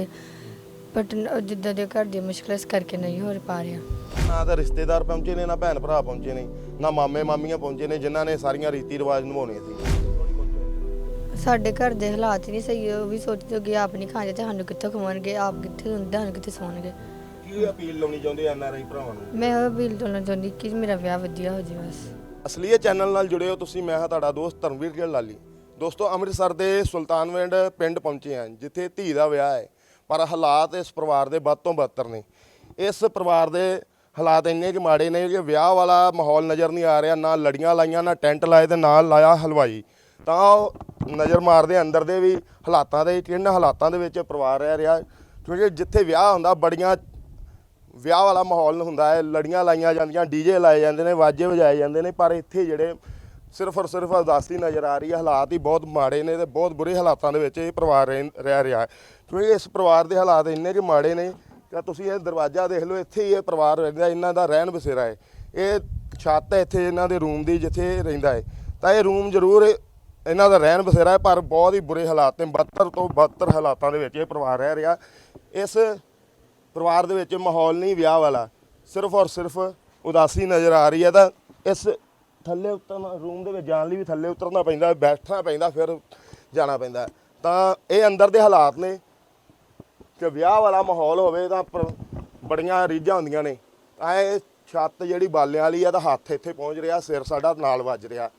ਹੋਵੇ ਬਟ ਜਿੱਦਾਂ ਦੇ ਘਰ ਦੀ ਮੁਸ਼ਕਲ ਇਸ ਕਰਕੇ ਨਹੀਂ ਹੋ ਪਾ ਰਿਹਾ। ਨਾ ਤਾਂ ਰਿਸ਼ਤੇਦਾਰ ਪਹੁੰਚੇ ਨੇ ਨਾ ਭੈਣ ਭਰਾ ਪਹੁੰਚੇ ਨੇ ਨਾ ਮਾਮੇ ਮਾਮੀਆਂ ਪਹੁੰਚੇ ਨੇ ਜਿਨ੍ਹਾਂ ਨੇ ਸਾਰੀਆਂ ਰੀਤੀ ਰਿਵਾਜ ਨਿਭਾਉਣੇ ਸੀ। ਸਾਡੇ ਘਰ ਦੇ ਹਾਲਾਤ ਹੀ ਨਹੀਂ ਸਹੀ ਉਹ ਵੀ ਸੋਚਦੇ ਕਿ ਆਪ ਨਹੀਂ ਖਾਂਦੇ ਤੇ ਸਾਨੂੰ ਕਿੱਥੋਂ ਖਵਾਉਣਗੇ ਆਪ ਕਿੱਥੇ ਹੁੰਦੇ ਸਾਨੂੰ ਕਿੱਥੇ ਸੌਣਗੇ। ਕੀ ਅਪੀਲ ਲਾਉਣੀ ਚਾਹੁੰਦੇ ਐਨ ਆਰ ਆਈ ਭਰਾਵਾਂ ਨੂੰ? ਮੈਂ ਉਹ ਅਪੀਲ ਕਰਨਾ ਚਾਹੁੰਦੀ ਕਿ ਮੇਰਾ ਵਿਆਹ ਵਧੀਆ ਹੋ ਜਾਵੇ ਬਸ। ਅਸਲੀਏ ਚੈਨਲ ਨਾਲ ਜੁੜੇ ਹੋ ਤੁਸੀਂ ਮੈਂ ਹਾਂ ਤੁਹਾਡਾ ਦੋਸਤ ਧਰਮਵੀਰ ਗਿੱਲ ਲਾਲੀ। ਦੋਸਤੋ ਅੰਮ੍ਰਿਤਸਰ ਦੇ ਸੁਲਤਾਨਵਿੰਡ ਪਿੰਡ ਪਹੁੰਚੇ ਹਾਂ ਜਿੱਥੇ ਧੀ ਦਾ ਵਿਆਹ ਹੈ। ਪਰ ਹਾਲਾਤ ਇਸ ਪਰਿਵਾਰ ਦੇ ਵੱਧ ਤੋਂ ਬੱਤਰ ਨੇ। ਇਸ ਪਰਿਵਾਰ ਦੇ ਹਾਲਾਤ ਇੰਨੇ ਕਿ ਮਾੜੇ ਨੇ ਕਿ ਵਿਆਹ ਵਾਲਾ ਮਾਹੌਲ ਨਜ਼ਰ ਨਹੀਂ ਆ ਰਿਹਾ, ਨਾ ਲੜੀਆਂ ਲਾਈਆਂ, ਨਾ ਟੈਂਟ ਲਾਏ ਤੇ ਨਾਲ ਲਾਇਆ ਹਲਵਾਈ। ਤਾਂ ਉਹ ਨਜ਼ਰ ਮਾਰਦੇ ਅੰਦਰ ਦੇ ਵੀ ਹਾਲਾਤਾਂ ਦੇ ਕਿੰਨ ਹਾਲਾਤਾਂ ਦੇ ਵਿੱਚ ਪਰਿਵਾਰ ਰਹਿ ਰਿਹਾ। ਕਿਉਂਕਿ ਜਿੱਥੇ ਵਿਆਹ ਹੁੰਦਾ, ਬੜੀਆਂ ਵਿਆਹ ਵਾਲਾ ਮਾਹੌਲ ਹੁੰਦਾ ਹੈ, ਲੜੀਆਂ ਲਾਈਆਂ ਜਾਂਦੀਆਂ ਡੀਜੇ ਲਾਏ ਜਾਂਦੇ ਨੇ, ਵਾਜੇ ਵਜਾਏ ਜਾਂਦੇ ਨੇ, ਪਰ ਇੱਥੇ ਜਿਹੜੇ ਸਿਰਫ ਔਰ ਸਿਰਫ ਉਦਾਸੀ ਨਜ਼ਰ ਆ ਰਹੀ ਹੈ। ਹਾਲਾਤ ਹੀ ਬਹੁਤ ਮਾੜੇ ਨੇ ਤੇ ਬਹੁਤ ਬੁਰੇ ਹਾਲਾਤਾਂ ਦੇ ਵਿੱਚ ਇਹ ਪਰਿਵਾਰ ਰਹਿ ਰਹਿ ਰਿਹਾ ਹੈ। ਕਿਉਂਕਿ ਇਸ ਪਰਿਵਾਰ ਦੇ ਹਾਲਾਤ ਇੰਨੇ ਕਿ ਮਾੜੇ ਨੇ ਕਿ ਤੁਸੀਂ ਇਹ ਦਰਵਾਜ਼ਾ ਦੇਖ ਲਓ, ਇੱਥੇ ਹੀ ਇਹ ਪਰਿਵਾਰ ਰਹਿੰਦਾ, ਇਹਨਾਂ ਦਾ ਰਹਿਣ ਬਸੇਰਾ ਹੈ। ਇਹ ਛੱਤ ਹੈ ਇੱਥੇ ਇਹਨਾਂ ਦੇ ਰੂਮ ਦੀ ਜਿੱਥੇ ਇਹ ਰਹਿੰਦਾ ਹੈ। ਤਾਂ ਇਹ ਰੂਮ ਜ਼ਰੂਰ ਇਹਨਾਂ ਦਾ ਰਹਿਣ ਬਸੇਰਾ ਹੈ, ਪਰ ਬਹੁਤ ਹੀ ਬੁਰੇ ਹਾਲਾਤ ਨੇ। 72 ਤੋਂ 72 ਹਾਲਾਤਾਂ ਦੇ ਵਿੱਚ ਇਹ ਪਰਿਵਾਰ ਰਹਿ ਰਿਹਾ। ਇਸ ਪਰਿਵਾਰ ਦੇ ਵਿੱਚ ਮਾਹੌਲ ਨਹੀਂ ਵਿਆਹ ਵਾਲਾ। ਸਿਰਫ ਔਰ ਸਿਰਫ ਉਦਾਸੀ ਨਜ਼ਰ ਆ ਰਹੀ ਹੈ ਤਾਂ ਇਸ ਥੱਲੇ ਉਤਰਨਾ ਰੂਮ ਦੇ ਵਿੱਚ ਜਾਣ ਲਈ ਵੀ ਥੱਲੇ ਉਤਰਨਾ ਪੈਂਦਾ, ਬੈਠਣਾ ਪੈਂਦਾ, ਫਿਰ ਜਾਣਾ ਪੈਂਦਾ। ਤਾਂ ਇਹ ਅੰਦਰ ਦੇ ਹਾਲਾਤ ਨੇ, ਕਿ ਵਿਆਹ ਵਾਲਾ ਮਾਹੌਲ ਹੋਵੇ ਤਾਂ ਪਰ- ਬੜੀਆਂ ਰੀਝਾਂ ਹੁੰਦੀਆਂ ਨੇ। ਤਾਂ ਇਹ ਛੱਤ ਜਿਹੜੀ ਬਾਲਿਆਂ ਵਾਲੀ ਆ ਤਾਂ ਹੱਥ ਇੱਥੇ ਪਹੁੰਚ ਰਿਹਾ, ਸਿਰ ਸਾਡਾ ਨਾਲ ਵੱਜ ਰਿਹਾ।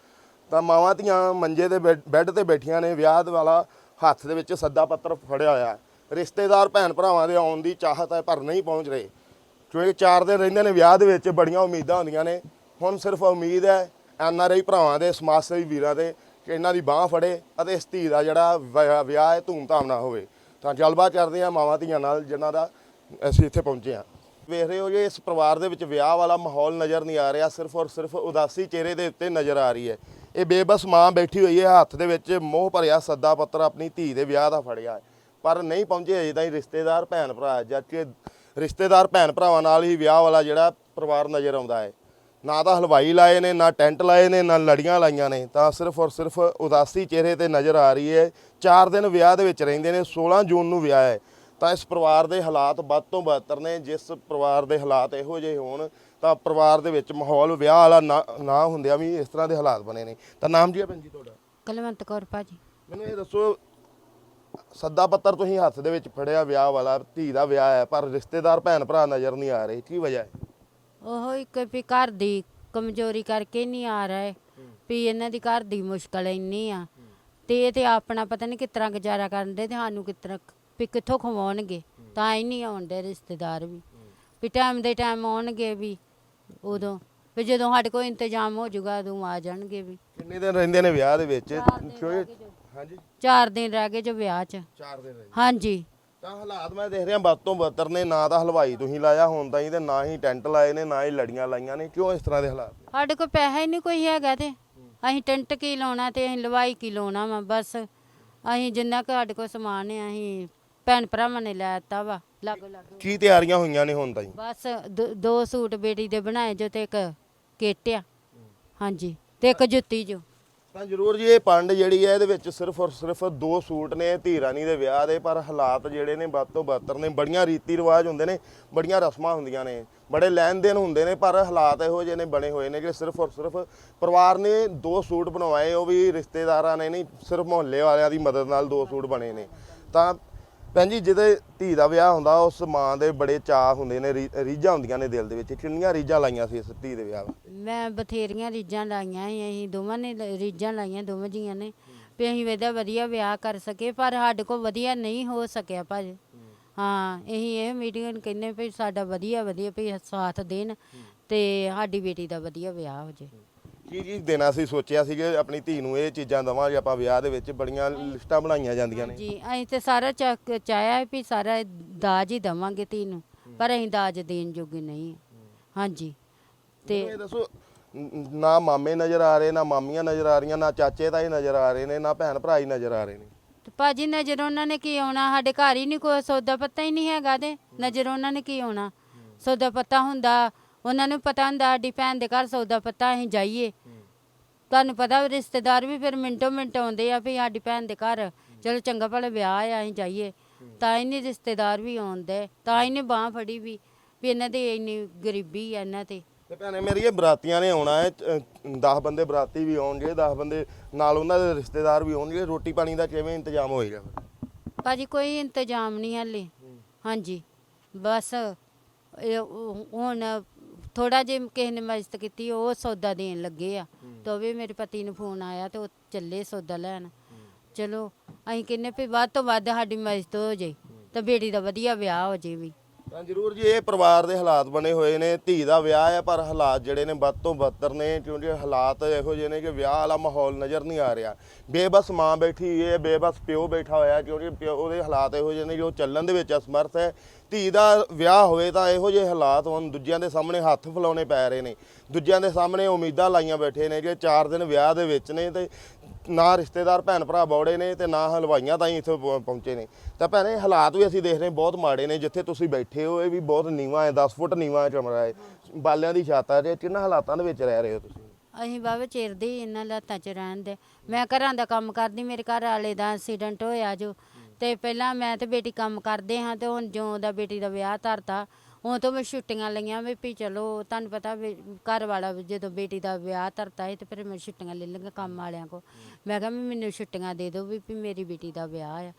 ਤਾਂ ਮਾਵਾਂ ਧੀਆਂ ਮੰਜੇ ਦੇ ਬੈੱਡ ਬੈੱਡ ਤੇ ਬੈਠੀਆਂ ਨੇ, ਵਿਆਹ ਵਾਲਾ ਹੱਥ ਦੇ ਵਿੱਚ ਸੱਦਾ ਪੱਤਰ ਫੜਿਆ ਹੋਇਆ ਰਿਸ਼ਤੇਦਾਰ ਭੈਣ ਭਰਾਵਾਂ ਦੇ ਆਉਣ ਦੀ ਚਾਹਤ ਹੈ, ਪਰ ਨਹੀਂ ਪਹੁੰਚ ਰਹੇ। ਕਿਉਂਕਿ ਚਾਰ ਦਿਨ ਰਹਿੰਦੇ ਨੇ ਵਿਆਹ ਦੇ ਵਿੱਚ, ਬੜੀਆਂ ਉਮੀਦਾਂ ਹੁੰਦੀਆਂ ਨੇ। ਹੁਣ ਸਿਰਫ ਉਮੀਦ ਹੈ ਐਨ ਆਰ ਆਈ ਭਰਾਵਾਂ ਦੇ, ਸਮਾਜ ਸੇਵੀ ਵੀਰਾਂ ਦੇ ਕਿ ਇਹਨਾਂ ਦੀ ਬਾਹ ਫੜੇ ਅਤੇ ਇਸ ਧੀ ਦਾ ਜਿਹੜਾ ਵਿਆਹ ਵਿਆਹ ਹੈ, ਧੂਮਧਾਮ ਨਾਲ ਹੋਵੇ। ਤਾਂ ਗੱਲਬਾਤ ਕਰਦੇ ਹਾਂ ਮਾਵਾਂ ਧੀਆਂ ਨਾਲ ਜਿਨ੍ਹਾਂ ਦਾ ਅਸੀਂ ਇੱਥੇ ਪਹੁੰਚੇ ਹਾਂ। ਵੇਖ ਰਹੇ ਹੋ ਜੇ ਇਸ ਪਰਿਵਾਰ ਦੇ ਵਿੱਚ ਵਿਆਹ ਵਾਲਾ ਮਾਹੌਲ ਨਜ਼ਰ ਨਹੀਂ ਆ ਰਿਹਾ, ਸਿਰਫ ਔਰ ਸਿਰਫ ਉਦਾਸੀ ਚਿਹਰੇ ਦੇ ਉੱਤੇ ਨਜ਼ਰ ਆ ਰਹੀ ਹੈ। ਇਹ ਬੇਬਸ ਮਾਂ ਬੈਠੀ ਹੋਈ ਹੈ, ਹੱਥ ਦੇ ਵਿੱਚ ਮੋਹ ਭਰਿਆ ਸੱਦਾ ਪੱਤਰ ਆਪਣੀ ਧੀ ਦੇ ਵਿਆਹ ਦਾ ਫੜਿਆ ਹੈ। ਪਰ ਨਹੀਂ ਪਹੁੰਚੇ ਅਜੇ ਤਾਈਂ ਰਿਸ਼ਤੇਦਾਰ ਭੈਣ ਭਰਾ, ਜਦਕਿ ਰਿਸ਼ਤੇਦਾਰ ਭੈਣ ਭਰਾਵਾਂ ਨਾਲ ਹੀ ਵਿਆਹ ਵਾਲਾ ਜਿਹੜਾ ਪਰਿਵਾਰ ਨਜ਼ਰ ਆਉਂਦਾ ਹੈ। ਨਾ ਤਾਂ ਹਲਵਾਈ ਲਾਏ ਨੇ ਨਾ ਟੈਂਟ ਲਾਏ ਨੇ ਨਾ ਲੜੀਆਂ ਲਾਈਆਂ ਨੇ। ਤਾਂ ਸਿਰਫ ਔਰ ਸਿਰਫ ਉਦਾਸੀ ਚਿਹਰੇ ਤੇ ਨਜ਼ਰ ਆ ਰਹੀ ਹੈ। 4 ਦਿਨ ਵਿਆਹ ਦੇ ਵਿੱਚ ਰਹਿੰਦੇ ਨੇ 16 ਜੂਨ ਨੂੰ ਵਿਆਹ ਹੈ। ਤਾਂ ਇਸ ਪਰਿਵਾਰ ਦੇ ਹਾਲਾਤ ਵੱਧ ਤੋਂ ਬਦਤਰ ਨੇ। ਜਿਸ ਪਰਿਵਾਰ ਦੇ ਹਾਲਾਤ ਇਹੋ ਜਿਹੇ ਹੋਣ ਤਾਂ ਪਰਿਵਾਰ ਦੇ ਵਿੱਚ ਮਾਹੌਲ ਵਿਆਹ ਵਾਲਾ ਨਾ ਨਾ ਹੁੰਦਿਆਂ ਵੀ ਇਸ ਤਰ੍ਹਾਂ ਦੇ ਹਾਲਾਤ ਬਣੇ ਨੇ। ਤਾਂ ਨਾਮ ਜੀ ਹੈ ਭੈਣ ਜੀ ਤੁਹਾਡਾ? ਕਲਵੰਤ ਕੌਰ ਭਾਜੀ। ਮੈਨੂੰ ਇਹ ਦੱਸੋ ਸੱਦਾ ਪੱਤਰ ਤੁਸੀਂ ਹੱਥ ਦੇ ਵਿੱਚ ਫੜਿਆ ਵਿਆਹ ਵਾਲਾ ਧੀ ਦਾ ਵਿਆਹ ਹੈ ਪਰ ਰਿਸ਼ਤੇਦਾਰ ਭੈਣ ਭਰਾ ਨਜ਼ਰ ਨਹੀਂ ਆ ਰਹੇ ਕੀ ਵਜ੍ਹਾ ਹੈ? ਉਹ ਇੱਕ ਵੀ ਘਰ ਦੀ ਕਮਜ਼ੋਰੀ ਕਰਕੇ ਨਹੀਂ ਆ ਰਹੇ। ਵੀ ਇਹਨਾਂ ਦੀ ਘਰ ਦੀ ਮੁਸ਼ਕਲ ਇੰਨੀ ਆ। ਤੇ ਇਹ ਤੇ ਆਪਣਾ ਪਤਾ ਨਹੀਂ ਕਿਸ ਤਰ੍ਹਾਂ ਗੁਜ਼ਾਰਾ ਕਰਨ ਦੇ ਤੇ ਸਾਨੂੰ ਤਰ੍ਹਾਂ ਵੀ ਕਿੱਥੋਂ ਖਵਾਉਣਗੇ। ਤਾਂ ਹੀ ਨਹੀਂ ਆਉਂਦੇ ਰਿਸ਼ਤੇਦਾਰ ਵੀ। ਵੀ ਟਾਈਮ ਦੇ ਟਾਈਮ ਆਉਣਗੇ ਵੀ ਉਦੋਂ। ਵੀ ਜਦੋਂ ਸਾਡੇ ਕੋਲ ਇੰਤਜ਼ਾਮ ਹੋ ਜਾਊਗਾ ਉਦੋਂ ਆ ਜਾਣਗੇ ਵੀ। ਕਿੰਨੇ ਦਿਨ ਰਹਿੰਦੇ ਨੇ ਵਿਆਹ ਦੇ ਵਿੱਚ? ਹਾਂਜੀ। ਚਾਰ ਦਿਨ ਰਹਿ ਗਏ ਜੋ ਵਿਆਹ 'ਚ। 4 ਦਿਨ ਹਾਂਜੀ। ਤਾਂ ਹਾਲਾਤ ਮੈਂ ਦੇਖ ਰਿਹਾ ਵੱਧ ਤੋਂ ਬੱਤਰ ਨੇ ਨਾ ਤਾਂ ਹਲਵਾਈ ਤੁਸੀਂ ਲਾਇਆ ਹੁਣ ਤੇ ਨਾ ਹੀ ਟੈਂਟ ਲਾਏ ਨੇ ਨਾ ਹੀ ਲੜੀਆਂ ਲਾਈਆਂ ਨੇ ਕਿਉਂ ਇਸ ਤਰ੍ਹਾਂ ਦੇ ਹਾਲਾਤ? ਸਾਡੇ ਕੋਲ ਪੈਸਾ ਹੀ ਨਹੀਂ ਕੋਈ ਹੈਗਾ ਤੇ। ਅਸੀਂ ਟੈਂਟ ਕੀ ਲਾਉਣਾ ਤੇ ਅਸੀਂ ਲਵਾਈ ਕੀ ਲਾਉਣਾ ਵਾ ਬਸ। ਅਸੀਂ ਜਿੰਨਾ ਕੁ ਸਾਡੇ ਕੋਲ ਸਮਾਨ ਹੈ ਅਸੀਂ ਭੈਣ ਭਰਾਵਾਂ ਨੇ ਲੈ ਦਿੱਤਾ ਵਾ ਲਾਗੋ ਲਾਗੋ। ਕੀ ਤਿਆਰੀਆਂ ਹੋਈਆਂ ਨੇ ਹੁਣ ਤਾਈਂ? ਬਸ ਦੋ- ਦੋ ਸੂਟ ਬੇਟੀ ਦੇ ਬਣਾਏ ਜੋ ਤੇ ਇੱਕ ਕਿੱਟ ਆ ਹਾਂਜੀ ਤੇ ਇੱਕ ਜੁੱਤੀ ਜੋ। ਤਾਂ ਜ਼ਰੂਰ ਜੀ, ਇਹ ਪੰਡ ਜਿਹੜੀ ਹੈ, ਇਹਦੇ ਵਿੱਚ ਸਿਰਫ ਔਰ ਸਿਰਫ ਦੋ ਸੂਟ ਨੇ ਧੀ ਰਾਣੀ ਦੇ ਵਿਆਹ ਦੇ, ਪਰ ਹਾਲਾਤ ਜਿਹੜੇ ਨੇ ਵੱਧ ਤੋਂ ਬੱਤਰ ਨੇ, ਬੜੀਆਂ ਰੀਤੀ ਰਿਵਾਜ ਹੁੰਦੇ ਨੇ, ਬੜੀਆਂ ਰਸਮਾਂ ਹੁੰਦੀਆਂ ਨੇ, ਬੜੇ ਲੈਣ ਦੇਣ ਹੁੰਦੇ ਨੇ, ਪਰ ਹਾਲਾਤ ਇਹੋ ਜਿਹੇ ਨੇ, ਬਣੇ ਹੋਏ ਨੇ ਕਿ ਸਿਰਫ ਔਰ ਸਿਰਫ ਪਰਿਵਾਰ ਨੇ ਦੋ ਸੂਟ ਬਣਵਾਏ, ਉਹ ਵੀ ਰਿਸ਼ਤੇਦਾਰਾਂ ਨੇ ਨਹੀਂ, ਸਿਰਫ ਮੁਹੱਲੇ ਵਾਲਿਆਂ ਦੀ ਮਦਦ ਨਾਲ ਦੋ ਸੂਟ ਬਣੇ ਨੇ। ਤਾਂ ਭੈਣ ਜੀ, ਜਿਹਦੇ ਧੀ ਦਾ ਵਿਆਹ ਹੁੰਦਾ, ਉਸ ਮਾਂ ਦੇ ਬੜੇ ਚਾਹ ਹੁੰਦੇ ਨੇ, ਰੀ- ਰੀਝਾਂ ਹੁੰਦੀਆਂ ਨੇ ਦਿਲ ਦੇ ਵਿੱਚ। ਕਿੰਨੀਆਂ ਰੀਝਾਂ ਲਾਈਆਂ ਸੀ ਇਸ ਧੀ ਦੇ ਵਿਆਹ 'ਤੇ? ਮੈਂ ਬਥੇਰੀਆਂ ਰੀਝਾਂ ਲਾਈਆਂ ਸੀ ਅਸੀਂ ਦੋਵਾਂ ਨੇ ਲ- ਰੀਝਾਂ ਲਾਈਆਂ ਦੋਵਾਂ ਜੀਆਂ ਨੇ, ਵੀ ਅਸੀਂ ਇਹਦਾ ਵਧੀਆ ਵਿਆਹ ਕਰ ਸਕੇ ਪਰ ਸਾਡੇ ਕੋਲ ਵਧੀਆ ਨਹੀਂ ਹੋ ਸਕਿਆ ਭਾਜੀ। ਹਾਂ, ਅਸੀਂ ਇਹ ਮੀਟਿੰਗ ਨੂੰ ਕਹਿੰਦੇ ਵੀ ਸਾਡਾ ਵਧੀਆ ਵਧੀਆ ਵੀ ਸਾਥ ਦੇਣ ਤੇ ਸਾਡੀ ਬੇਟੀ ਦਾ ਵਧੀਆ ਵਿਆਹ ਹੋ ਜੇ। ਕੀ ਕੀ ਦੇਣਾ ਸੀ ਸੋਚਿਆ ਸੀ ਕਿ ਆਪਣੀ ਧੀ ਨੂੰ ਇਹ ਚੀਜ਼ਾਂ ਦਵਾਂਗੇ ਆਪਾਂ ਵਿਆਹ ਦੇ ਵਿੱਚ ਬੜੀਆਂ ਲਿਸਟਾਂ ਬਣਾਈਆਂ ਜਾਂਦੀਆਂ ਨੇ। ਜੀ ਅਸੀਂ ਤੇ ਸਾਰਾ ਚੱਕ ਚਾਹਿਆ ਹੈ ਵੀ ਸਾਰਾ ਦਾਜ ਹੀ ਦਵਾਂਗੇ ਧੀ ਨੂੰ ਪਰ ਅਸੀਂ ਦਾਜ ਦੇਣ ਜੋਗੇ ਨਹੀਂ। ਹਾਂ। ਹਾਂਜੀ ਤੇ ਮੈਨੂੰ ਇਹ ਦੱਸੋ ਨ- ਨਾ ਮਾਮੇ ਨਜ਼ਰ ਆ ਰਹੇ ਨਾ ਮਾਮੀਆਂ ਨਜ਼ਰ ਆ ਰਹੀਆਂ ਨਾ ਚਾਚੇ ਤਾਏ ਨਜ਼ਰ ਆ ਰਹੇ ਨੇ ਨਾ ਭੈਣ ਭਰਾ ਹੀ ਨਜ਼ਰ ਆ ਰਹੇ ਨੇ। ਤੇ ਭਾਜੀ ਨਜ਼ਰ ਉਹਨਾਂ ਨੇ ਕੀ ਆਉਣਾ? ਸਾਡੇ ਘਰ ਹੀ ਨਹੀਂ ਕੋਈ ਸੌਦਾ ਪੱਤਾ ਹੀ ਨਹੀਂ ਹੈਗਾ ਤੇ ਨਜ਼ਰ ਉਹਨਾਂ ਨੇ ਕੀ ਆਉਣਾ? ਸੌਦਾ ਪੱਤਾ ਹੁੰਦਾ ਉਹਨਾਂ ਨੂੰ ਪਤਾ ਹੁੰਦਾ ਸਾਡੀ ਭੈਣ ਦੇ ਘਰ ਸੌਦਾ ਪੱਤਾ ਅਸੀਂ ਜਾਈਏ। ਤੁਹਾਨੂੰ ਪਤਾ ਰਿਸ਼ਤੇਦਾਰ ਵੀ ਫਿਰ ਮਿੰਟੋ ਮਿੰਟ ਆਉਂਦੇ ਆ ਵੀ ਸਾਡੀ ਭੈਣ ਦੇ ਘਰ ਚਲੋ ਚੰਗਾ ਭਲਾ ਵਿਆਹ ਆ ਅਸੀਂ ਜਾਈਏ। ਤਾਂ ਇਹਨੇ ਰਿਸ਼ਤੇਦਾਰ ਵੀ ਆਉਂਦੇ ਤਾਂ ਇਹਨੇ ਬਾਹ ਫੜੀ ਵੀ ਵੀ ਇਹਨਾਂ ਦੇ ਇੰਨੀ ਗਰੀਬੀ ਆ ਇਹਨਾਂ ਤੇ। ਤੇ ਭੈਣੇ ਮੇਰੀ ਇਹ ਬਰਾਤੀਆਂ ਨੇ ਆਉਣਾ ਹੈ 10 ਬੰਦੇ ਬਰਾਤੀ ਵੀ ਆਉਣਗੇ 10 ਬੰਦੇ ਨਾਲ ਉਹਨਾਂ ਦੇ ਰਿਸ਼ਤੇਦਾਰ ਵੀ ਆਉਣਗੇ ਰੋਟੀ ਪਾਣੀ ਦਾ ਕਿਵੇਂ ਇੰਤਜ਼ਾਮ ਹੋਏਗਾ ਭਾਜੀ ਕੋਈ ਇੰਤਜ਼ਾਮ ਨਹੀਂ ਹਲੇ। ਹਾਂਜੀ ਬਸ ਇਹ ਹੁਣ ਥੋੜਾ ਜਿਹਾ ਕਿਸੇ ਨੇ ਮਦਦ ਕੀਤੀ ਉਹ ਸੌਦਾ ਦੇਣ ਲੱਗੇ ਆ। ਤਾਂ ਵੀ ਮੇਰੇ ਪਤੀ ਨੂੰ ਫੋਨ ਆਇਆ ਤੇ ਉਹ ਚੱਲੇ ਸੌਦਾ ਲੈਣ। ਚਲੋ ਅਸੀਂ ਕਹਿੰਨੇ ਵੀ ਵੱਧ ਤੋਂ ਵੱਧ ਸਾਡੀ ਮਦਦ ਹੋ ਜੇ ਤਾਂ ਬੇਟੀ ਦਾ ਵਧੀਆ ਵਿਆਹ ਹੋ ਜੇ ਵੀ। ਤਾਂ ਜ਼ਰੂਰ ਜੀ ਇਹ ਪਰਿਵਾਰ ਦੇ ਹਾਲਾਤ ਬਣੇ ਹੋਏ ਨੇ ਧੀ ਦਾ ਵਿਆਹ ਹੈ ਪਰ ਹਾਲਾਤ ਜਿਹੜੇ ਨੇ ਵੱਧ ਤੋਂ ਬੱਤਰ ਨੇ ਕਿਉਂਕਿ ਹਾਲਾਤ ਇਹੋ ਜਿਹੇ ਨੇ ਕਿ ਵਿਆਹ ਵਾਲਾ ਮਾਹੌਲ ਨਜ਼ਰ ਨਹੀਂ ਆ ਰਿਹਾ। ਬੇਬਸ ਮਾਂ ਬੈਠੀ ਹੈ ਬੇਬਸ ਪਿਓ ਬੈਠਾ ਹੋਇਆ ਕਿਉਂਕਿ ਪਿਓ ਉਹਦੇ ਹਾਲਾਤ ਇਹੋ ਜਿਹੇ ਨੇ ਜੋ ਚੱਲਣ ਦੇ ਵਿੱਚ ਅਸਮਰਥ ਹੈ। ਧੀ ਦਾ ਵਿਆਹ ਹੋਵੇ ਤਾਂ ਇਹੋ ਜਿਹੇ ਹਾਲਾਤ ਹੁਣ ਦੂਜਿਆਂ ਦੇ ਸਾਹਮਣੇ ਹੱਥ ਫਲਾਉਣੇ ਪੈ ਰਹੇ ਨੇ। ਦੂਜਿਆਂ ਦੇ ਸਾਹਮਣੇ ਉਮੀਦਾਂ ਲਾਈਆਂ ਬੈਠੇ ਨੇ ਕਿ 4 ਦਿਨ ਵਿਆਹ ਦੇ ਵਿੱਚ ਨੇ ਤੇ ਨਾ ਰਿਸ਼ਤੇਦਾਰ ਭੈਣ ਭਰਾ ਬੌੜੇ ਨੇ ਤੇ ਨਾ ਹਲਵਾਈਆਂ ਤਾਈਂ ਇੱਥੇ ਪਹੁੰ- ਪਹੁੰਚੇ ਨੇ। ਤਾਂ ਭੈਣੇ, ਹਾਲਾਤ ਵੀ ਅਸੀਂ ਦੇਖ ਰਹੇ ਬਹੁਤ ਮਾੜੇ ਨੇ। ਜਿੱਥੇ ਤੁਸੀਂ ਬੈਠੇ ਹੋ, ਇਹ ਵੀ ਬਹੁਤ ਨੀਵਾਂ ਹੈ 10 ਫੁੱਟ ਨੀਵਾਂ ਕਮਰਾ ਹੈ। ਬਾਲਿਆਂ ਦੀ ਛਾਤਾ ਹੈ ਤੇ ਕਿੰਨਾ ਹਾਲਾਤਾਂ ਦੇ ਵਿੱਚ ਰਹਿ ਰਹੇ ਹੋ ਤੁਸੀਂ? ਅਸੀਂ ਬਾਬਾ ਚਿਰਦੇ ਹੀ ਇਹਨਾਂ ਲਾਤਾਂ 'ਚ ਰਹਿਣ ਦੇ। ਮੈਂ ਘਰਾਂ ਦਾ ਕੰਮ ਕਰਦੀ, ਮੇਰੇ ਘਰ ਵਾਲੇ ਦਾ ਐਕਸੀਡੈਂਟ ਹੋਇਆ ਜੋ। ਤੇ ਪਹਿਲਾਂ ਮੈਂ ਤੇ ਬੇਟੀ ਕੰਮ ਕਰਦੇ ਹਾਂ ਤੇ ਹੁਣ ਜਿਉਂ ਦਾ ਬੇਟੀ ਦਾ ਵਿਆਹ ਧਰਤਾ ਉਹ ਤੋਂ ਮੈਂ ਛੁੱਟੀਆਂ ਲਈਆਂ ਵੀ ਵੀ ਚਲੋ ਤੁਹਾਨੂੰ ਪਤਾ ਵੀ ਘਰ ਵਾਲਾ ਜਦੋਂ ਬੇਟੀ ਦਾ ਵਿਆਹ ਧਰਤਾ ਹੈ ਤੇ ਫਿਰ ਮੈਂ ਛੁੱਟੀਆਂ ਲੈ ਲਈਆਂ ਕੰਮ ਵਾਲਿਆਂ ਕੋ ਮੈਂ ਕਿਹਾ ਵੀ ਮੈਨੂੰ ਛੁੱਟੀਆਂ ਦੇ ਦਿਓ ਵੀ ਵੀ ਮੇਰੀ ਬੇਟੀ ਦਾ ਵਿਆਹ ਆ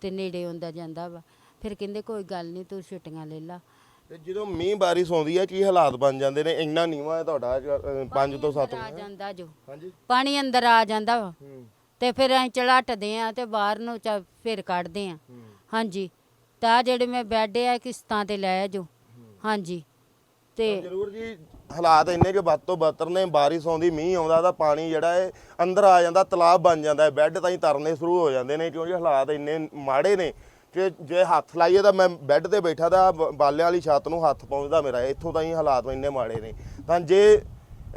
ਤੇ ਨੇੜੇ ਹੁੰਦਾ ਜਾਂਦਾ ਵਾ। ਫਿਰ ਕਹਿੰਦੇ ਕੋਈ ਗੱਲ ਨਹੀਂ ਤੂੰ ਛੁੱਟੀਆਂ ਲੈ ਲਾ। ਤੇ ਜਦੋਂ ਮੀਂਹ ਬਾਰਿਸ਼ ਆਉਂਦੀ ਹੈ ਕੀ ਹਾਲਾਤ ਬਣ ਜਾਂਦੇ ਨੇ? ਇੰਨਾ ਨੀਵਾਂ ਹੈ ਤੁਹਾਡਾ 5 ਤੋਂ 7 ਆ ਜਾਂਦਾ ਜੋ। ਹਾਂਜੀ। ਪਾਣੀ ਅੰਦਰ ਆ ਜਾਂਦਾ ਵਾ। ਤੇ ਫਿਰ ਅਸੀਂ ਚੜਾਟਦੇ ਆ ਤੇ ਬਾਹਰ ਨੂੰ ਚਾ ਫਿਰ ਕੱਢਦੇ ਆ ਹਾਂਜੀ। ਤਾਂ ਜਿਹੜੇ ਮੈਂ ਬੈੱਡ ਆ ਕਿਸ਼ਤਾਂ ਤੇ ਲੈ ਜੋ ਹਾਂਜੀ। ਤੇ ਜ਼ਰੂਰ ਜੀ ਹਾਲਾਤ ਇੰਨੇ ਕਿ ਵੱਧ ਤੋਂ ਬੱਤਰ ਨੇ ਬਾਰਿਸ਼ ਆਉਂਦੀ ਮੀਂਹ ਆਉਂਦਾ ਤਾਂ ਪਾਣੀ ਜਿਹੜਾ ਹੈ ਅੰਦਰ ਆ ਜਾਂਦਾ ਤਲਾਬ ਬਣ ਜਾਂਦਾ ਹੈ ਬੈੱਡ ਤਾਈਂ ਤਰਨੇ ਸ਼ੁਰੂ ਹੋ ਜਾਂਦੇ ਨੇ ਕਿਉਂਕਿ ਹਾਲਾਤ ਇੰਨੇ ਮਾੜੇ ਨੇ ਕਿ ਜੇ ਹੱਥ ਲਾਈਏ ਤਾਂ ਮੈਂ ਬੈੱਡ ਤੇ ਬੈਠਾ ਤਾਂ ਬ- ਬਾਲਿਆਂ ਵਾਲੀ ਛੱਤ ਨੂੰ ਹੱਥ ਪਹੁੰਚਦਾ ਮੇਰਾ ਇੱਥੋਂ ਤਾਈਂ ਹਾਲਾਤ ਇੰਨੇ ਮਾੜੇ ਨੇ। ਤਾਂ ਜੇ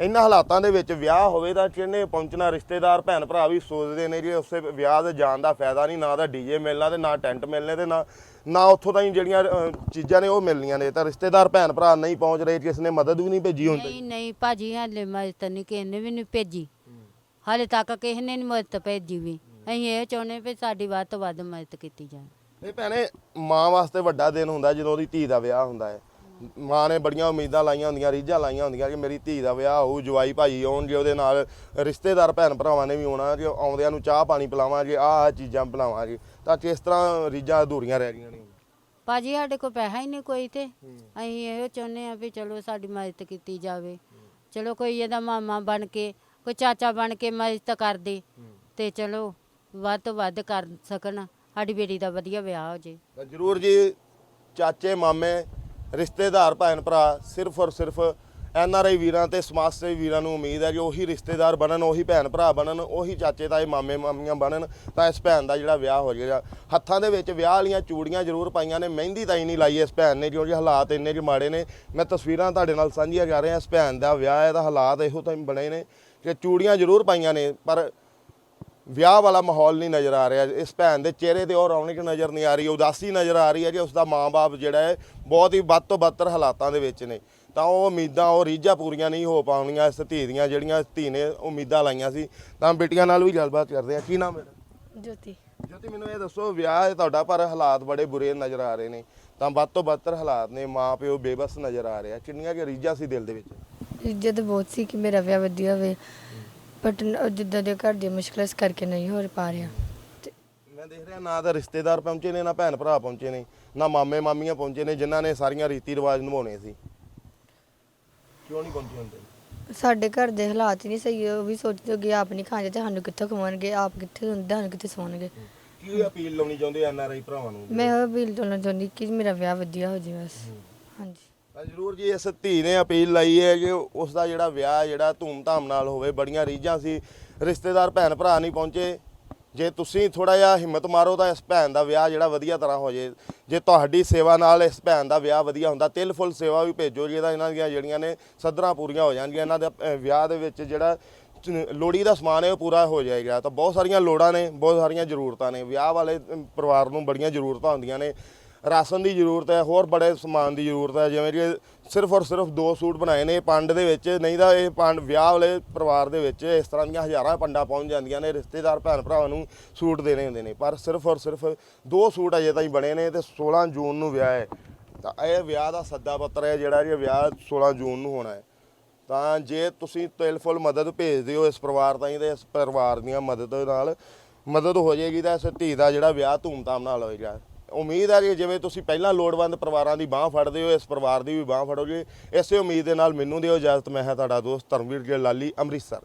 ਇਹਨਾਂ ਹਾਲਾਤਾਂ ਦੇ ਵਿੱਚ ਵਿਆਹ ਹੋਵੇ ਤਾਂ ਕਿਹਨੇ ਪਹੁੰਚਣਾ ਰਿਸ਼ਤੇਦਾਰ ਭੈਣ ਭਰਾ ਵੀ ਸੋਚਦੇ ਨੇ ਕਿ ਉਸੇ ਵਿਆਹ ਦੇ ਜਾਣ ਦਾ ਫਾਇਦਾ ਨਹੀਂ ਨਾ ਤਾਂ ਡੀਜੇ ਮਿਲਣਾ ਤੇ ਨਾ ਟੈਂਟ ਮਿਲਣੇ ਤੇ ਨਾ ਨਾ ਉੱਥੋਂ ਤਾਈਂ ਜਿਹੜੀਆਂ ਚੀਜ਼ਾਂ ਨੇ ਉਹ ਮਿਲਣੀਆਂ ਨੇ। ਤਾਂ ਰਿਸ਼ਤੇਦਾਰ ਭੈਣ ਭਰਾ ਨਹੀਂ ਪਹੁੰਚ ਰਹੇ ਕਿਸ ਨੇ ਮਦਦ ਵੀ ਨਹੀਂ ਭੇਜੀ ਹੁਣ ਨਹੀਂ ਨਹੀਂ ਭਾਜੀ ਹਾਲੇ ਮਦਦ ਨਹੀਂ ਕਿਸੇ ਨੇ ਵੀ ਨਹੀਂ ਭੇਜੀ। ਹਾਲੇ ਤੱਕ ਕਿਸੇ ਨੇ ਨਹੀਂ ਮਦਦ ਭੇਜੀ ਵੀ। ਅਸੀਂ ਇਹ ਚਾਹੁੰਦੇ ਵੀ ਸਾਡੀ ਵੱਧ ਤੋਂ ਵੱਧ ਮਦਦ ਕੀਤੀ ਜਾਵੇ। ਇਹ ਭੈਣੇ ਮਾਂ ਵਾਸਤੇ ਵੱਡਾ ਦਿਨ ਹੁੰਦਾ ਜਦੋਂ ਉਹਦੀ ਧੀ ਦਾ ਵਿਆਹ ਹੁੰਦਾ ਹੈ। ਮਾਂ ਨੇ ਬੜੀਆਂ ਉਮੀਦਾਂ ਲਾਈਆਂ ਹੁੰਦੀਆਂ ਰੀਝਾਂ ਲਾਈਆਂ ਹੁੰਦੀਆਂ ਕਿ ਮੇਰੀ ਧੀ ਦਾ ਵਿਆਹ ਹੋਊ ਜਵਾਈ ਭਾਈ ਆਉਣਗੇ ਉਹਦੇ ਨਾਲ ਰਿਸ਼ਤੇਦਾਰ ਭੈਣ ਭਰਾਵਾਂ ਨੇ ਵੀ ਆਉਣਾ ਕਿ ਆਉਂਦਿਆਂ ਨੂੰ ਚਾਹ ਪਾਣੀ ਪਿਲਾਵਾਂਗੇ ਆਹ ਆਹ ਚੀਜ਼ਾਂ ਪਿਲਾਵਾਂਗੇ ਤਾਂ ਕਿਸ ਤਰ੍ਹਾਂ ਰੀਝਾਂ ਅਧੂਰੀਆਂ ਰਹਿ ਗਈਆਂ ਨੇ। ਭਾਜੀ ਸਾਡੇ ਕੋਲ ਪੈਸਾ ਹੀ ਨਹੀਂ ਕੋਈ ਤੇ ਅਸੀਂ ਇਹੋ ਚਾਹੁੰਦੇ ਆ ਵੀ ਚਲੋ ਸਾਡੀ ਮਦਦ ਕੀਤੀ ਜਾਵੇ। ਚਲੋ ਕੋਈ ਇਹਦਾ ਮਾਮਾ ਬਣ ਕੇ ਕੋਈ ਚਾਚਾ ਬਣ ਕੇ ਮਦਦ ਕਰ ਦੇ। ਤੇ ਚਲੋ ਵੱਧ ਤੋਂ ਵੱਧ ਕਰ ਸਕਣ। ਸਾਡੀ ਬੇਟੀ ਦਾ ਵਧੀਆ ਵਿਆਹ ਹੋ ਜੇ। ਤਾਂ ਜ਼ਰੂਰ ਜੀ ਚਾਚੇ ਮਾਮੇ ਰਿਸ਼ਤੇਦਾਰ ਭੈਣ ਭਰਾ, ਸਿਰਫ ਔਰ ਸਿਰਫ ਐਨ ਆਰ ਆਈ ਵੀਰਾਂ ਤੇ ਸਮਾਜ ਸੇਵੀ ਵੀਰਾਂ ਨੂੰ ਉਮੀਦ ਹੈ ਕਿ ਉਹੀ ਰਿਸ਼ਤੇਦਾਰ ਬਣਨ, ਉਹੀ ਭੈਣ ਭਰਾ ਬਣਨ, ਉਹੀ ਚਾਚੇ ਤਾਏ ਮਾਮੇ ਮਾਮੀਆਂ ਬਣਨ, ਤਾਂ ਇਸ ਭੈਣ ਦਾ ਜਿਹੜਾ ਵਿਆਹ ਹੋ ਜਾਏਗਾ। ਹੱਥਾਂ ਦੇ ਵਿੱਚ ਵਿਆਹ ਵਾਲੀਆਂ ਚੂੜੀਆਂ ਜ਼ਰੂਰ ਪਾਈਆਂ ਨੇ, ਮਹਿੰਦੀ ਤਾਂ ਹੀ ਨਹੀਂ ਲਾਈ ਇਸ ਭੈਣ ਨੇ ਕਿਉਂਕਿ ਹਾਲਾਤ ਇੰਨੇ ਕਿ ਮਾੜੇ ਨੇ। ਮੈਂ ਤਸਵੀਰਾਂ ਤੁਹਾਡੇ ਨਾਲ ਸਾਂਝੀਆਂ ਕਰ ਰਿਹਾ, ਇਸ ਭੈਣ ਦਾ ਵਿਆਹ ਹੈ ਤਾਂ ਹਾਲਾਤ ਇਹੋ ਤਾਂ ਬਣੇ ਨੇ ਕਿ ਚੂੜੀਆਂ ਜ਼ਰੂਰ ਪਾਈਆਂ ਨੇ, ਪਰ ਵਿਆਹ ਵਾਲਾ ਮਾਹੌਲ ਨਹੀਂ ਨਜ਼ਰ ਆ ਰਿਹਾ। ਇਸ ਭੈਣ ਦੇ ਚਿਹਰੇ ਤੇ ਉਹ ਰੌਣਕ ਨਜ਼ਰ ਨਹੀਂ ਆ ਰਹੀ ਉਦਾਸੀ ਨਜ਼ਰ ਆ ਰਹੀ ਹੈ ਕਿ ਉਸ ਦਾ ਮਾਂ-ਬਾਪ ਜਿਹੜਾ ਹੈ ਬਹੁਤ ਹੀ ਵੱਧ ਤੋਂ ਬੱਤਰ ਹਾਲਾਤਾਂ ਦੇ ਵਿੱਚ ਨੇ। ਤਾਂ ਉਹ ਉਮੀਦਾਂ ਉਹ ਰੀਝਾਂ ਪੂਰੀਆਂ ਨਹੀਂ ਹੋ ਪਾਉਣੀਆਂ ਇਸ ਧੀ ਦੀਆਂ ਜਿਹੜੀਆਂ ਧੀ ਨੇ ਉਮੀਦਾਂ ਲਾਈਆਂ ਸੀ। ਤਾਂ ਬੇਟੀਆਂ ਨਾਲ ਵੀ ਗੱਲਬਾਤ ਕਰਦੇ ਆ ਕੀ ਨਾਮ ਹੈ? ਜੋਤੀ। ਜੋਤੀ ਮੈਨੂੰ ਇਹ ਦੱਸੋ ਵਿਆਹ ਹੈ ਤੁਹਾਡਾ ਪਰ ਹਾਲਾਤ ਬੜੇ ਬੁਰੇ ਨਜ਼ਰ ਆ ਰਹੇ ਨੇ। ਤਾਂ ਵੱਧ ਤੋਂ ਬੱਤਰ ਹਾਲਾਤ ਨੇ ਮਾਂ ਪਿਓ ਬੇਬਸ ਨਜ਼ਰ ਆ ਰਿਹਾ ਕਿੰਨੀਆਂ ਕਿ ਰੀਝਾਂ ਸੀ ਦਿਲ ਦੇ ਵਿੱਚ? ਇੱਜ਼ਤ ਬਹੁਤ ਸੀ ਕਿ ਮੇਰਾ ਵਿਆਹ ਵਧੀਆ ਹੋਵੇ। ਬਟ ਜਿੱਦਾਂ ਦੇ ਘਰ ਦੀ ਮੁਸ਼ਕਲ ਇਸ ਕਰਕੇ ਨਹੀਂ ਹੋ ਪਾ ਰਿਹਾ। ਮੈਂ ਦੇਖ ਰਿਹਾ ਨਾ ਤਾਂ ਰਿਸ਼ਤੇਦਾਰ ਪਹੁੰਚੇ ਨੇ ਨਾ ਭੈਣ ਭਰਾ ਪਹੁੰਚੇ ਨੇ ਨਾ ਮਾਮੇ ਮਾਮੀਆਂ ਪਹੁੰਚੇ ਨੇ ਜਿਨ੍ਹਾਂ ਨੇ ਸਾਰੀਆਂ ਰੀਤੀ ਰਿਵਾਜ ਨਿਭਾਉਣੇ ਸੀ। ਕਿਉਂ ਨਹੀਂ ਪਹੁੰਚੇ ਹੁੰਦੇ? ਸਾਡੇ ਘਰ ਦੇ ਹਾਲਾਤ ਹੀ ਨਹੀਂ ਸਹੀ ਉਹ ਵੀ ਸੋਚਦੇ ਕਿ ਆਪ ਨਹੀਂ ਖਾਂਦੇ ਤੇ ਸਾਨੂੰ ਕਿੱਥੋਂ ਖਵਾਉਣਗੇ ਆਪ ਕਿੱਥੇ ਹੁੰਦੇ ਸਾਨੂੰ ਕਿੱਥੇ ਸੌਣਗੇ ਕੀ ਅਪੀਲ ਲਾਉਣੀ ਚਾਹੁੰਦੇ ਐਨ ਆਰ ਆਈ ਭਰਾਵਾਂ ਨੂੰ? ਮੈਂ ਵੀ ਤੋਲਣਾ ਚਾਹੁੰਦੀ ਕਿ ਮੇਰਾ ਵਿਆਹ ਵਧੀਆ ਹੋ ਜਾਵੇ ਬਸ। ਹਾਂਜੀ। ਜ਼ਰੂਰ ਜੀ, ਇਸ ਧੀ ਨੇ ਅਪੀਲ ਲਾਈ ਹੈ ਕਿ ਉਸ ਦਾ ਜਿਹੜਾ ਵਿਆਹ, ਜਿਹੜਾ ਧੂਮ-ਧਾਮ ਨਾਲ ਹੋਵੇ, ਬੜੀਆਂ ਰੀਝਾਂ ਸੀ। ਰਿਸ਼ਤੇਦਾਰ ਭੈਣ ਭਰਾ ਨਹੀਂ ਪਹੁੰਚੇ। ਜੇ ਤੁਸੀਂ ਥੋੜਾ ਜਿਹਾ ਹਿੰਮਤ ਮਾਰੋ ਤਾਂ ਇਸ ਭੈਣ ਦਾ ਵਿਆਹ ਜਿਹੜਾ ਵਧੀਆ ਤਰ੍ਹਾਂ ਹੋ ਜੇ। ਜੇ ਤੁਹਾਡੀ ਸੇਵਾ ਨਾਲ ਇਸ ਭੈਣ ਦਾ ਵਿਆਹ ਵਧੀਆ ਹੁੰਦਾ, ਤਿਲ ਫੁੱਲ ਸੇਵਾ ਵੀ ਭੇਜੋ ਜਿਹਦਾ ਇਹਨਾਂ ਦੀਆਂ ਜਿਹੜੀਆਂ ਨੇ ਸੱਧਰਾਂ ਪੂਰੀਆਂ ਹੋ ਜਾਣਗੀਆਂ। ਇਹਨਾਂ ਦੇ ਵਿਆਹ ਦੇ ਵਿੱਚ ਜਿਹੜਾ ਚ- ਲੋੜੀ ਦਾ ਸਮਾਨ ਹੈ, ਉਹ ਪੂਰਾ ਹੋ ਜਾਏਗਾ। ਤਾਂ ਬਹੁਤ ਸਾਰੀਆਂ ਲੋੜਾਂ ਨੇ, ਬਹੁਤ ਸਾਰੀਆਂ ਜ਼ਰੂਰਤਾਂ ਨੇ। ਵਿਆਹ ਵਾਲੇ ਪਰਿਵਾਰ ਨੂੰ ਬੜੀਆਂ ਜ਼ਰੂਰਤਾਂ ਹੁੰਦੀਆਂ ਨੇ। ਰਾਸ਼ਨ ਦੀ ਜ਼ਰੂਰਤ ਹੈ, ਹੋਰ ਬੜੇ ਸਮਾਨ ਦੀ ਜ਼ਰੂਰਤ ਹੈ, ਜਿਵੇਂ ਕਿ ਸਿਰਫ ਔਰ ਸਿਰਫ ਦੋ ਸੂਟ ਬਣਾਏ ਨੇ ਪੰਡ ਦੇ ਵਿੱਚ, ਨਹੀਂ ਤਾਂ ਇਹ ਪੰਡ ਵਿਆਹ ਵਾਲੇ ਪਰਿਵਾਰ ਦੇ ਵਿੱਚ ਇਸ ਤਰ੍ਹਾਂ ਦੀਆਂ ਹਜ਼ਾਰਾਂ ਪੰਡਾਂ ਪਹੁੰਚ ਜਾਂਦੀਆਂ ਨੇ, ਰਿਸ਼ਤੇਦਾਰ ਭੈਣ ਭਰਾਵਾਂ ਨੂੰ ਸੂਟ ਦੇਣੇ ਹੁੰਦੇ ਨੇ, ਪਰ ਸਿਰਫ ਔਰ ਸਿਰਫ ਦੋ ਸੂਟ ਅਜੇ ਤਾਈਂ ਬਣੇ ਨੇ ਤੇ 16 ਜੂਨ ਨੂੰ ਵਿਆਹ ਹੈ। ਤਾਂ ਇਹ ਵਿਆਹ ਦਾ ਸੱਦਾ ਪੱਤਰ ਹੈ ਜਿਹੜਾ ਜੀ ਵਿਆਹ 16 ਜੂਨ ਨੂੰ ਹੋਣਾ ਹੈ। ਤਾਂ ਜੇ ਤੁਸੀਂ ਤਿਲਫੁਲ ਮਦਦ ਭੇਜਦੇ ਹੋ ਇਸ ਪਰਿਵਾਰ ਤਾਈਂ ਤੇ ਇਸ ਪਰਿਵਾਰ ਦੀਆਂ ਮਦਦ ਨਾਲ, ਮਦਦ ਹੋ ਜਾਏਗੀ ਤਾਂ ਇਸ ਧੀ ਦਾ ਜਿਹੜਾ ਵਿਆਹ ਧੂਮਧਾਮ ਨਾਲ ਹੋਏਗਾ। ਉਮੀਦ ਹੈ ਕਿ ਜਿਵੇਂ ਤੁਸੀਂ ਪਹਿਲਾਂ ਲੋੜਵੰਦ ਪਰਿਵਾਰਾਂ ਦੀ ਬਾਹ ਫੜਦੇ ਹੋ, ਇਸ ਪਰਿਵਾਰ ਦੀ ਵੀ ਬਾਹ ਫੜੋਗੇ, ਇਸੇ ਉਮੀਦ ਦੇ ਨਾਲ ਮੈਨੂੰ ਦਿਓ ਇਜਾਜ਼ਤ, ਮੈਂ ਹਾਂ ਤੁਹਾਡਾ ਦੋਸਤ ਧਰਮਵੀਰ ਜੀ ਲਾਲੀ, ਅੰਮ੍ਰਿਤਸਰ।